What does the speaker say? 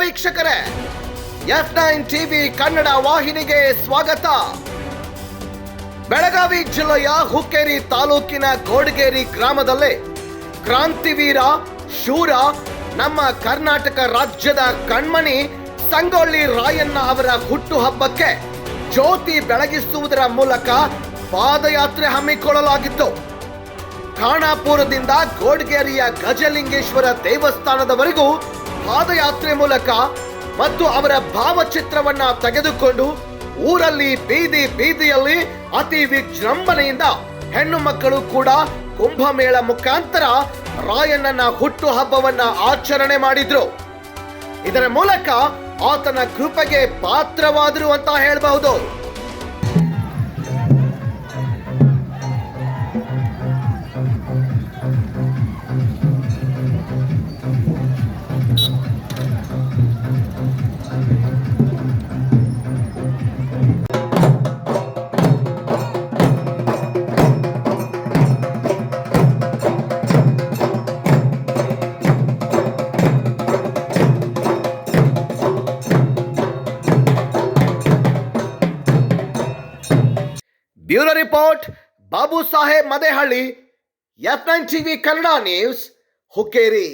ವೀಕ್ಷಕರೇ. F nine TV Kannada ವಾಹಿನಿಗೆ ಸ್ವಾಗತ. ಬೆಳಗಾವಿ ಜಿಲ್ಲೆಯ ಹುಕ್ಕೇರಿ ತಾಲೂಕಿನ ಗೋಡಗೇರಿ ಗ್ರಾಮದಲ್ಲಿ ಕ್ರಾಂತಿವೀರ, ಶೂರ, ನಮ್ಮ ಕರ್ನಾಟಕ ರಾಜ್ಯದ ಕಣ್ಮಣಿ ಸಂಗೊಳ್ಳಿ ರಾಯಣ್ಣ ಅವರ ಹುಟ್ಟುಹಬ್ಬಕ್ಕೆ ಜ್ಯೋತಿ ಬೆಳಗಿಸುವುದರ ಮೂಲಕ ಪಾದಯಾತ್ರೆ ಹಮ್ಮಿಕೊಳ್ಳಲಾಗಿತ್ತು. ಖಾಣಾಪುರದಿಂದ ಗೋಡ್ಗೇರಿಯ ಗಜಲಿಂಗೇಶ್ವರ ದೇವಸ್ಥಾನದವರೆಗೂ ಪಾದಯಾತ್ರೆ ಮೂಲಕ ಮತ್ತು ಅವರ ಭಾವಚಿತ್ರವನ್ನ ತೆಗೆದುಕೊಂಡು ಊರಲ್ಲಿ ಬೀದಿ ಬೀದಿಯಲ್ಲಿ ಅತಿ ವಿಜೃಂಭಣೆಯಿಂದ ಹೆಣ್ಣು ಮಕ್ಕಳು ಕೂಡ ಕುಂಭಮೇಳ ಮುಖಾಂತರ ರಾಯಣ್ಣನ ಹುಟ್ಟು ಹಬ್ಬವನ್ನ ಆಚರಣೆ ಮಾಡಿದ್ರು. ಇದರ ಮೂಲಕ ಆತನ ಕೃಪೆಗೆ ಪಾತ್ರವಾದರು ಅಂತ ಹೇಳಬಹುದು. Bureau report Babu Saheb Madehalli F nine TV Kannada news Hukkeri.